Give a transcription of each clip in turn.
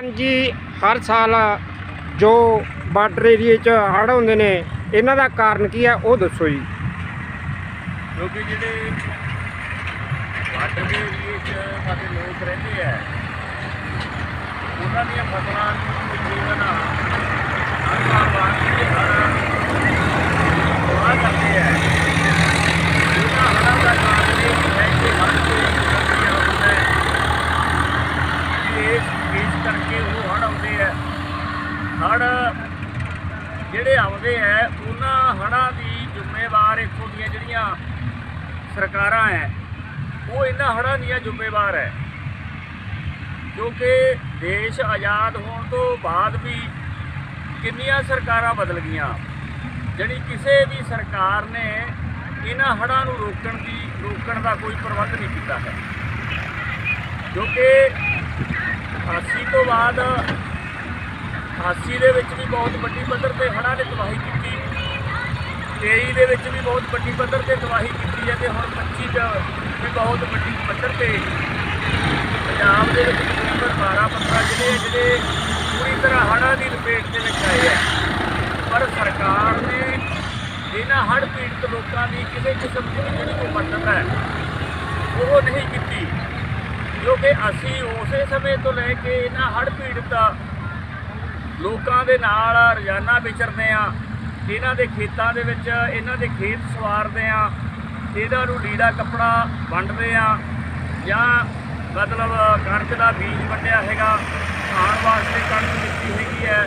ਹਾਂਜੀ, ਹਰ ਸਾਲ ਜੋ ਬਾਰਡਰ ਏਰੀਏ 'ਚ ਹੜ੍ਹ ਹੁੰਦੇ ਨੇ, ਇਹਨਾਂ ਦਾ ਕਾਰਨ ਕੀ ਹੈ, ਉਹ ਦੱਸੋ ਜੀ। ਕਿਉਂਕਿ ਜਿਹੜੇ ਬਾਰਡਰ ਦੇ ਏਰੀਏ 'ਚ ਸਾਡੇ ਲੋਕ ਰਹਿੰਦੇ ਆ, ਉਹਨਾਂ ਦੀਆਂ ਫਸਲਾਂ ਨੂੰ ਤਕਰੀਬਨ ਹਰ ਸਾਲ ਬਾਅਦ ਦੇ ਹੜ੍ਹ ਤਬਾਹ ਕਰਦੇ ਆ ਉਹਨਾਂ ਹੜ੍ਹਾਂ ਦਾ ਕਾਰਨ ਇਹ ਹੈ ਕਿ ਹੜ੍ਹ ਤੋਂ ਕੀ ਹੁੰਦਾ ਹੈ ਕਿ ਇਸ ਇਸ ਕਰਕੇ ਉਹ ਹੜ੍ਹ ਆਉਂਦੇ ਆ ਹੜ੍ਹ ਜਿਹੜੇ ਆਉਂਦੇ ਆ, ਉਹਨਾਂ ਹੜ੍ਹਾਂ ਦੀ ਜ਼ਿੰਮੇਵਾਰ ਇੱਥੋਂ ਦੀਆਂ ਜਿਹੜੀਆਂ ਸਰਕਾਰਾਂ ਹੈ ਉਹ ਇਹਨਾਂ ਹੜ੍ਹਾਂ ਦੀਆਂ ਜ਼ਿੰਮੇਵਾਰ ਹੈ ਕਿਉਂਕਿ ਦੇਸ਼ ਆਜ਼ਾਦ ਹੋਣ ਤੋਂ ਬਾਅਦ ਵੀ ਕਿੰਨੀਆਂ ਸਰਕਾਰਾਂ ਬਦਲ ਗਈਆਂ। ਜਿਹੜੀ ਕਿਸੇ ਵੀ ਸਰਕਾਰ ਨੇ ਇਹਨਾਂ ਹੜ੍ਹਾਂ ਨੂੰ ਰੋਕਣ ਦੀ, ਰੋਕਣ ਦਾ ਕੋਈ ਪ੍ਰਬੰਧ ਨਹੀਂ ਕੀਤਾ ਹੈ। ਕਿਉਂਕਿ 80 ਤੋਂ ਬਾਅਦ 80 ਦੇ ਵਿੱਚ ਵੀ ਬਹੁਤ ਵੱਡੀ ਪੱਧਰ ਤੇ ਹੜ੍ਹਾਂ ਨੇ ਤਬਾਹੀ ਕੀਤੀ। 23 ਦੇ ਵਿੱਚ ਵੀ ਬਹੁਤ ਵੱਡੀ ਪੱਧਰ ਤੇ ਤਬਾਹੀ ਕੀਤੀ ਹੈ ਤੇ ਹੁਣ 25 ਚ ਵੀ ਬਹੁਤ ਵੱਡੀ ਪੱਧਰ ਤੇ ਪੰਜਾਬ ਦੇ ਵਿੱਚ ਤਕਰੀਬਨ 12 15 ਜਿਹੜੇ ਜਿਹੜੇ ਪੂਰੀ ਤਰ੍ਹਾਂ ਹੜ੍ਹਾਂ ਦੀ ਲਪੇਟ ਦੇ ਵਿੱਚ ਆਏ ਹੈ ਪਰ ਸਰਕਾਰ ਨੇ ਇਹਨਾਂ ਹੜ੍ਹ ਪੀੜਤ ਲੋਕਾਂ ਦੀ ਕਿਸੇ ਕਿਸਮ ਦੀ ਜਿਹੜੀ ਕੋਈ ਮਦਦ ਹੈ, ਉਹ ਨਹੀਂ ਕੀਤੀ। ਕਿਉਂਕਿ ਅਸੀਂ ਉਸੇ ਸਮੇਂ ਤੋਂ ਲੈ ਕੇ ਇਹਨਾਂ ਹੜ੍ਹ ਪੀੜਤ ਲੋਕਾਂ ਦੇ ਨਾਲ ਰੋਜ਼ਾਨਾ ਵਿਚਰਦੇ ਆ ਇਹਨਾਂ ਦੇ ਖੇਤਾਂ ਦੇ ਵਿੱਚ, ਇਹਨਾਂ ਦੇ ਖੇਤ ਸਵਾਰਦੇ ਆ ਇਹਨਾਂ ਨੂੰ ਲੀੜਾ ਕੱਪੜਾ ਵੰਡਦੇ ਆ ਜਾਂ ਮਤਲਬ ਕਣਕ ਦਾ ਬੀਜ ਵੰਡਿਆ ਹੈਗਾ। ਖਾਣ ਵਾਸਤੇ ਕਣਕ ਦਿੱਤੀ ਹੈਗੀ ਹੈ,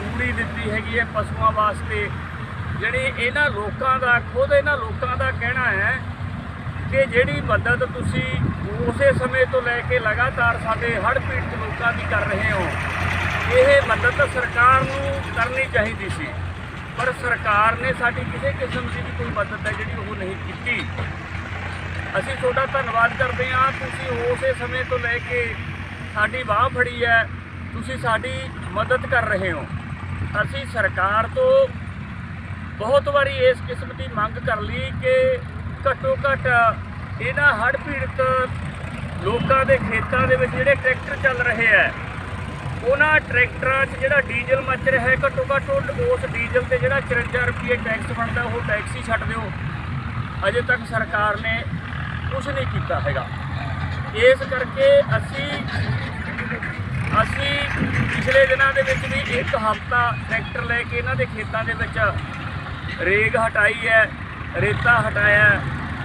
ਤੂੜੀ ਦਿੱਤੀ ਹੈਗੀ ਹੈ ਪਸ਼ੂਆਂ ਵਾਸਤੇ। ਜਿਹੜੀ ਇਹਨਾਂ ਲੋਕਾਂ ਦਾ, ਖੁਦ ਇਹਨਾਂ ਲੋਕਾਂ ਦਾ ਕਹਿਣਾ ਹੈ ਕਿ ਜਿਹੜੀ ਮਦਦ ਤੁਸੀਂ ਉਸੇ ਸਮੇਂ ਤੋਂ ਲੈ ਕੇ ਲਗਾਤਾਰ ਸਾਡੇ ਹੜ੍ਹ ਪੀੜਤ ਲੋਕਾਂ ਦੀ ਕਰ ਰਹੇ ਹੋ। ਇਹ ਮਦਦ ਸਰਕਾਰ ਨੂੰ ਕਰਨੀ ਚਾਹੀਦੀ ਸੀ। ਪਰ ਸਰਕਾਰ ਨੇ ਸਾਡੀ ਕਿਸੇ ਕਿਸਮ ਦੀ ਵੀ ਕੋਈ ਮਦਦ ਹੈ ਜਿਹੜੀ ਉਹ ਨਹੀਂ ਕੀਤੀ। ਅਸੀਂ ਤੁਹਾਡਾ ਧੰਨਵਾਦ ਕਰਦੇ ਹਾਂ। ਤੁਸੀਂ ਉਸੇ ਸਮੇਂ ਤੋਂ ਲੈ ਕੇ ਸਾਡੀ ਬਾਹ ਫੜੀ ਹੈ। ਤੁਸੀਂ ਸਾਡੀ ਮਦਦ ਕਰ ਰਹੇ ਹੋ। ਅਸੀਂ ਸਰਕਾਰ ਤੋਂ ਬਹੁਤ ਵਾਰੀ ਇਸ ਕਿਸਮ ਦੀ ਮੰਗ ਕਰ ਲਈ ਕਿ ਘੱਟੋ ਘੱਟ ਇਹਨਾਂ ਹੜ੍ਹ ਪੀੜਤ ਲੋਕਾਂ ਦੇ ਖੇਤਾਂ ਦੇ ਵਿੱਚ ਜਿਹੜੇ ਟਰੈਕਟਰ ਚੱਲ ਰਹੇ ਹੈ ਉਹਨਾਂ ਟਰੈਕਟਰਾਂ 'ਚ ਜਿਹੜਾ ਡੀਜ਼ਲ ਮੱਚ ਰਿਹਾ ਹੈ ਘੱਟੋ ਘੱਟ ਉਸ ਡੀਜ਼ਲ ਤੇ ਜਿਹੜਾ 54 ਰੁਪਏ ਟੈਕਸ ਬਣਦਾ, ਉਹ ਟੈਕਸ ਹੀ ਛੱਡ ਦਿਓ। ਅਜੇ ਤੱਕ ਸਰਕਾਰ ਨੇ ਕੁਝ ਨਹੀਂ ਕੀਤਾ ਹੈਗਾ। ਇਸ ਕਰਕੇ ਅਸੀਂ ਅਸੀਂ ਪਿਛਲੇ ਦਿਨਾਂ ਦੇ ਵਿੱਚ ਵੀ ਇੱਕ ਹਫ਼ਤਾ ਟਰੈਕਟਰ ਲੈ ਕੇ ਇਹਨਾਂ ਦੇ ਖੇਤਾਂ ਦੇ ਵਿੱਚ ਰੇਗ ਹਟਾਈ ਹੈ, ਰੇਤਾ ਹਟਾਇਆ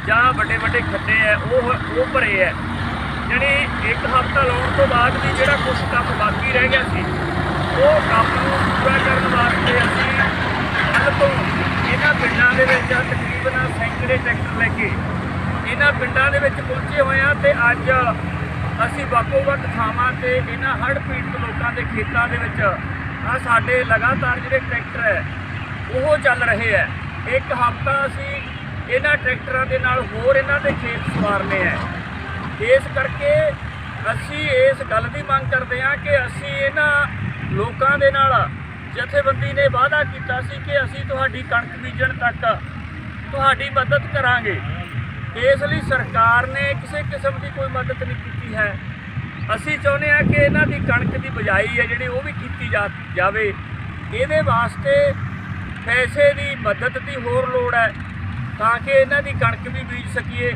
ਜਾਂ ਵੱਡੇ ਵੱਡੇ ਖੱਡੇ ਹੈ, ਉਹ ਉਹ ਭਰੇ ਹੈ। ਜਿਹੜੀ ਇੱਕ ਹਫ਼ਤਾ ਲਾਉਣ ਤੋਂ ਬਾਅਦ ਵੀ ਜਿਹੜਾ ਕੁਝ ਕੰਮ ਬਾਕੀ ਰਹਿ ਗਿਆ ਸੀ ਉਹ ਕੰਮ ਨੂੰ ਪੂਰਾ ਕਰਨ ਵਾਸਤੇ ਅਸੀਂ ਕੱਲ੍ਹ ਤੋਂ ਇਹਨਾਂ ਪਿੰਡਾਂ ਦੇ ਵਿੱਚ ਤਕਰੀਬਨ ਸੈਂਕੜੇ ਟਰੈਕਟਰ ਲੈ ਕੇ। ਇਹਨਾਂ ਪਿੰਡਾਂ ਦੇ ਵਿੱਚ ਪਹੁੰਚੇ ਹੋਏ ਆ ਤੇ ਅੱਜ ਅਸੀਂ ਵੱਖੋ ਵੱਖ ਥਾਵਾਂ ਤੇ ਇਹਨਾਂ ਹੜ੍ਹ ਪੀੜਤ ਲੋਕਾਂ ਦੇ ਖੇਤਾਂ ਦੇ ਵਿੱਚ ਆ ਸਾਡੇ ਲਗਾਤਾਰ ਜਿਹੜੇ ਟਰੈਕਟਰ ਹੈ, ਉਹ ਚੱਲ ਰਹੇ ਹੈ। ਇੱਕ ਹਫ਼ਤਾ ਅਸੀਂ ਇਹਨਾਂ ਟਰੈਕਟਰਾਂ ਦੇ ਨਾਲ ਹੋਰ ਇਹਨਾਂ ਦੇ ਖੇਤ ਸਵਾਰਨੇ ਹੈ। ਇਸ ਕਰਕੇ ਅਸੀਂ ਇਸ ਗੱਲ ਦੀ ਮੰਗ ਕਰਦੇ ਹਾਂ ਕਿ ਅਸੀਂ ਇਹਨਾਂ ਲੋਕਾਂ ਦੇ ਨਾਲ ਜਥੇਬੰਦੀ ਨੇ ਵਾਅਦਾ ਕੀਤਾ ਸੀ ਕਿ ਅਸੀਂ ਤੁਹਾਡੀ ਕਣਕ ਬੀਜਣ ਤੱਕ ਤੁਹਾਡੀ ਮਦਦ ਕਰਾਂਗੇ। ਇਸ ਲਈ ਸਰਕਾਰ ਨੇ ਕਿਸੇ ਕਿਸਮ ਦੀ ਕੋਈ ਮਦਦ ਨਹੀਂ ਕੀਤੀ ਹੈ। ਅਸੀਂ ਚਾਹੁੰਦੇ ਹਾਂ ਕਿ ਇਹਨਾਂ ਦੀ ਕਣਕ ਦੀ ਬਜਾਈ ਹੈ, ਜਿਹੜੀ ਉਹ ਵੀ ਕੀਤੀ ਜਾਵੇ। ਇਹਦੇ ਵਾਸਤੇ ਪੈਸੇ ਦੀ ਮਦਦ ਦੀ ਹੋਰ ਲੋੜ ਹੈ, ਤਾਂ ਕਿ ਇਹਨਾਂ ਦੀ ਕਣਕ ਵੀ ਬੀਜ ਸਕੀਏ।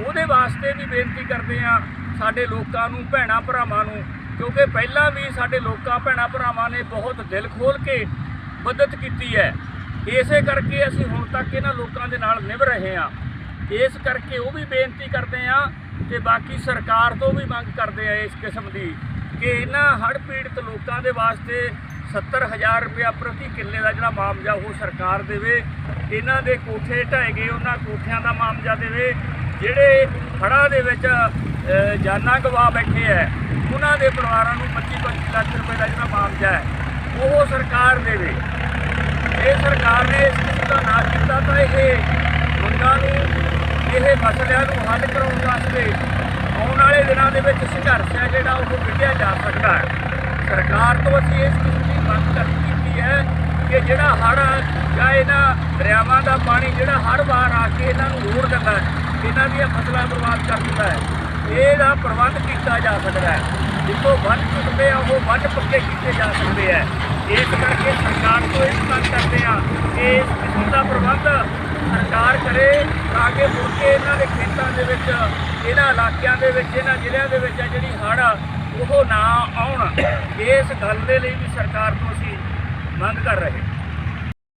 ਉਹਦੇ ਵਾਸਤੇ ਵੀ ਬੇਨਤੀ ਕਰਦੇ ਹਾਂ ਸਾਡੇ ਲੋਕਾਂ ਨੂੰ, ਭੈਣਾ ਭਰਾਵਾਂ ਨੂੰ, ਕਿਉਂਕਿ ਪਹਿਲਾਂ ਵੀ ਸਾਡੇ ਲੋਕਾਂ, ਭੈਣਾ ਭਰਾਵਾਂ ਨੇ ਬਹੁਤ ਦਿਲ ਖੋਲ ਕੇ ਮਦਦ ਕੀਤੀ ਹੈ। ਇਸੇ ਕਰਕੇ ਅਸੀਂ ਹੁਣ ਤੱਕ ਇਹਨਾਂ ਲੋਕਾਂ ਦੇ ਨਾਲ ਨਿਭ ਰਹੇ ਹਾਂ। ਇਸ ਕਰਕੇ ਉਹ ਵੀ ਬੇਨਤੀ ਕਰਦੇ ਆ ਤੇ ਬਾਕੀ ਸਰਕਾਰ ਤੋਂ ਵੀ ਮੰਗ ਕਰਦੇ ਆ ਇਸ ਕਿਸਮ ਦੀ ਕਿ ਇਹਨਾਂ ਹੜ੍ਹ ਪੀੜਤ ਲੋਕਾਂ ਦੇ ਵਾਸਤੇ 70000 ਰੁਪਇਆ ਪ੍ਰਤੀ ਕਿੱਲੇ ਦਾ ਜਿਹੜਾ ਮਾਮਜਾ ਉਹ ਸਰਕਾਰ ਦੇਵੇ, ਇਹਨਾਂ ਦੇ ਕੋਠੇ ਢਾਏ ਗਏ, ਉਹਨਾਂ ਕੋਠਿਆਂ ਦਾ ਮਾਮਜਾ ਦੇਵੇ, ਜਿਹੜੇ ਹੜ੍ਹਾਂ ਦੇ ਵਿੱਚ ਜਾਨਾਂ ਗਵਾ ਬੈਠੇ ਹੈ, ਉਹਨਾਂ ਦੇ ਪਰਿਵਾਰਾਂ ਨੂੰ 25-25 ਲੱਖ ਰੁਪਏ ਦਾ ਜਿਹੜਾ ਮਾਮਜਾ ਹੈ, ਉਹ ਸਰਕਾਰ ਦੇਵੇ। ਜੇ ਸਰਕਾਰ ਨੇ ਇਸ ਕਿਸਮ ਦਾ ਨਾ ਕੀਤਾ ਤਾਂ ਇਹ ਮੰਗਾਂ ਨੂੰ, ਇਹ ਮਸਲਿਆਂ ਨੂੰ ਹੱਲ ਕਰਾਉਣ ਵਾਸਤੇ ਆਉਣ ਵਾਲੇ ਦਿਨਾਂ ਦੇ ਵਿੱਚ ਸੰਘਰਸ਼ ਹੈ ਜਿਹੜਾ ਉਹ ਵਿੱਢਿਆ ਜਾ ਸਕਦਾ ਹੈ। ਸਰਕਾਰ ਤੋਂ ਅਸੀਂ ਇਸ ਕਿਸਮ ਦੀ ਮੰਗ ਕੀਤੀ ਹੈ ਕਿ ਜਿਹੜਾ ਹੜ੍ਹ ਜਾਂ ਇਹਨਾਂ ਦਰਿਆਵਾਂ ਦਾ ਪਾਣੀ ਜਿਹੜਾ ਹਰ ਵਾਰ ਆ ਕੇ ਇਹਨਾਂ ਨੂੰ ਰੋੜ ਦਿੰਦਾ ਹੈ, ਇਹਨਾਂ ਦੀਆਂ ਫਸਲਾਂ ਬਰਬਾਦ ਕਰ ਦਿੰਦਾ ਹੈ, ਇਹਦਾ ਪ੍ਰਬੰਧ ਕੀਤਾ ਜਾ ਸਕਦਾ ਹੈ। ਜਿੱਥੋਂ ਵੱਧ ਚੁੱਕਦੇ ਆ, ਉਹ ਵੱਧ ਪੱਕੇ ਕੀਤੇ ਜਾ ਸਕਦੇ ਆ। ਇਸ ਕਰਕੇ ਸਰਕਾਰ ਤੋਂ ਇਹ ਮੰਗ ਕਰਦੇ ਆ ਕਿ ਇਸ ਕਿਸਮ ਦਾ ਪ੍ਰਬੰਧ ਸਰਕਾਰ ਕਰੇ, ਤਾਂ ਕਿ ਮੁੜ ਕੇ ਇਹਨਾਂ ਦੇ ਖੇਤਾਂ ਦੇ ਵਿੱਚ, ਇਹਨਾਂ ਇਲਾਕਿਆਂ ਦੇ ਵਿੱਚ, ਇਹਨਾਂ ਜ਼ਿਲ੍ਹਿਆਂ ਦੇ ਵਿੱਚ ਆ ਜਿਹੜੀ ਹੜ੍ਹ ਉਹ ਨਾ ਆਉਣ। ਇਸ ਗੱਲ ਦੇ ਲਈ ਵੀ ਸਰਕਾਰ ਤੋਂ ਅਸੀਂ ਮੰਗ ਕਰ ਰਹੇ ਹਾਂ।